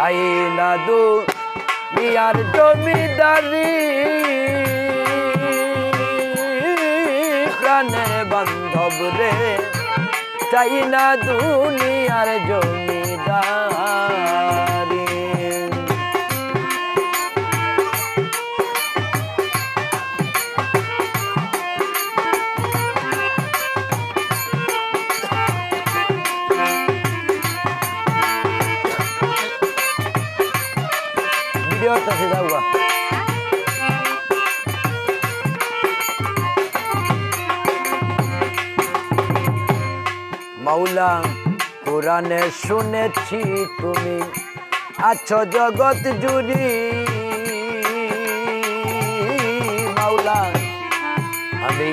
চাই না দু ইয়ার জমিদারি। প্রাণে বান্ধব রে চাই না দুনিয়ার জমিদারি। সে যাওয়া মাওলা কোরআনে শুনেছি তুমি আছো জগৎ জুড়ি। মাওলা আমি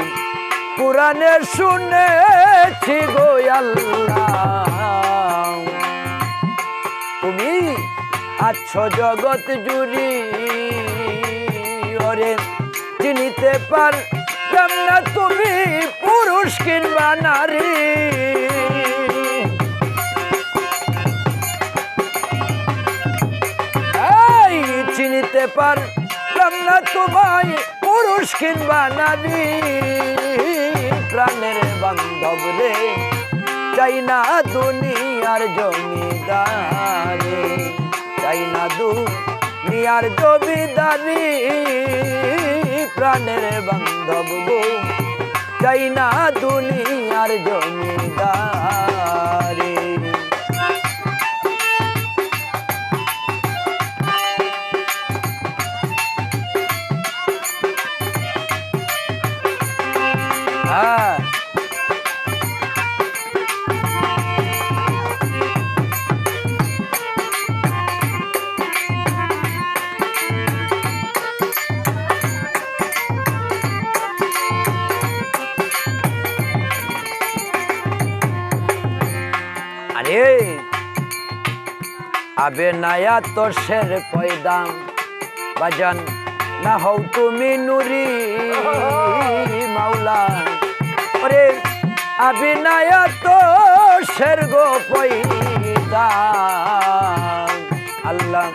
কোরআনে শুনেছি গো আল্লাহ। আছো জগৎ জুড়ি, ওরে চিনিতে পারলাম না তুমি পুরুষ কিংবা নারী। চিনিতে পারলাম না তোমায় পুরুষ কিংবা নারী। প্রাণের বান্ধব রে, চাই না দুনিয়ার জমিদারি। চাই না জবি জমিদারি প্রাণের বান্ধব গো। চাই না দুনিয়ার জমিদারি। আবে নায়া তো শের পয়দাম বাজান, না হও তুমি নুরি মাওলা। ওরে, আবে নায়া তো শের গো পয়দাম আল্লাহ,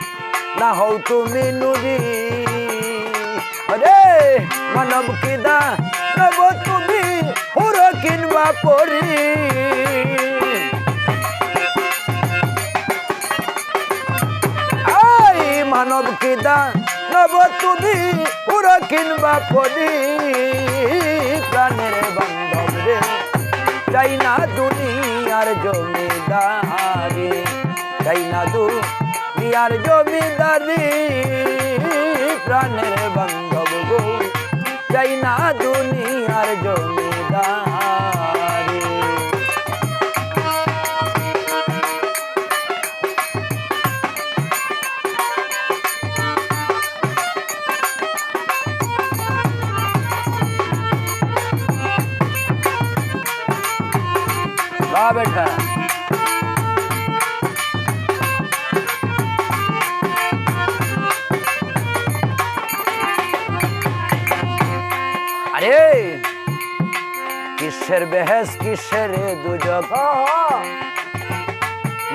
না হও তুমি নুরি। ওরে, মানব কিদা নব তুমি হুর কিনবা পরি। তুমি পুরো কিনবা পদি প্রাণের বান্ধব রে, চাই না দুনিয়ার জমিদারি, চাই না দুনিয়ার জমিদারি। প্রাণের বান্ধব গো, চাই না দুনিয়ার জমিদারি। বেটা। আরে, কিসের বেহেস কিসের দুজক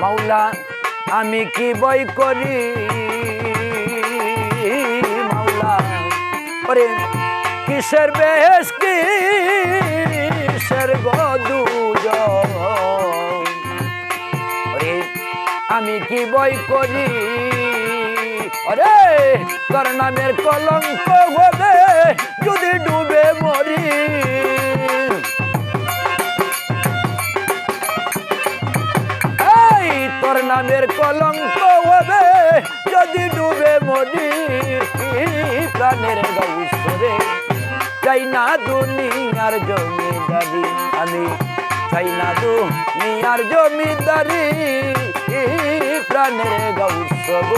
মাওলা, আমি কি বই করি? মাওলা, ওরে, কিসের বেহেস কিসের গদুজক আমি কি বই করি? অরে তোর নামের কলঙ্ক হবে যদি ডুবে মরি। তোর নামের কলঙ্ক হবে যদি ডুবে মরি। প্রাণের গৌসরে চাই না দুনিয়ার জমিদারি। আমি চাই না দুনিয়ার জমিদারি। প্রাণের গৌসব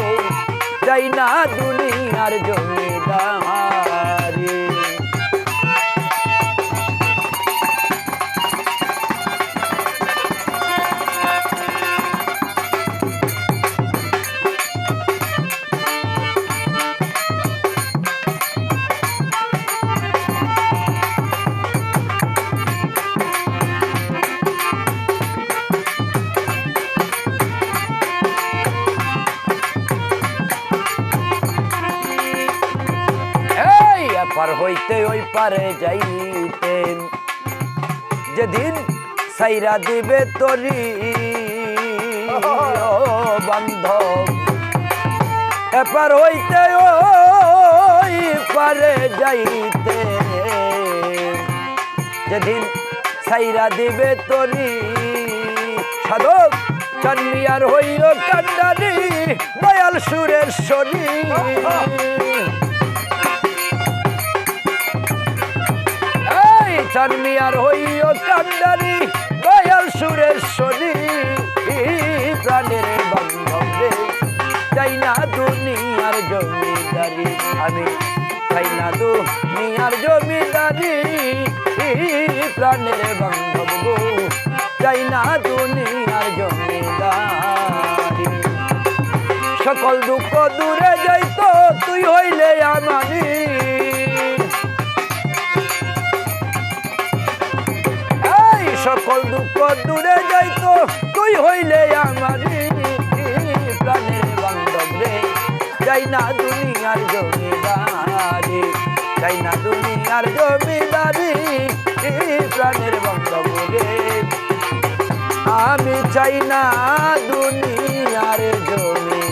চাই না দুনিয়ার জমিদারি। হইতে ওই পারে যাইতে যেদিন সাইরা দিবে তরি বান্ধব, এপার হইতে ওই পারে যাইতে যেদিন সাইরা দিবে তরি, সাধক চানমিয়ার হইল কান্ডারি, দয়াল সুরেশ্বরী এই চানমিয়ার হইল কান্ডারি দয়াল সুরেশ্বরী প্রাণের বান্ধব চাই না দুনিয়ার জমিদারি, আমি চাই না দুনিয়ার জমিদারি প্রাণের বান্ধব চাই না দুনিয়ার জমিদারি। সকল দুঃখ দূরে যাইতো, তুই হইলে আমারি সকল দুঃখ দূরে যাইতো। তুই হইলে আমারি চাই না দুনিয়ার জমিদারি চাই না দুনিয়ার জমিদারি, প্রাণের বান্ধব। আমি চাই না দুনিয়ার জমি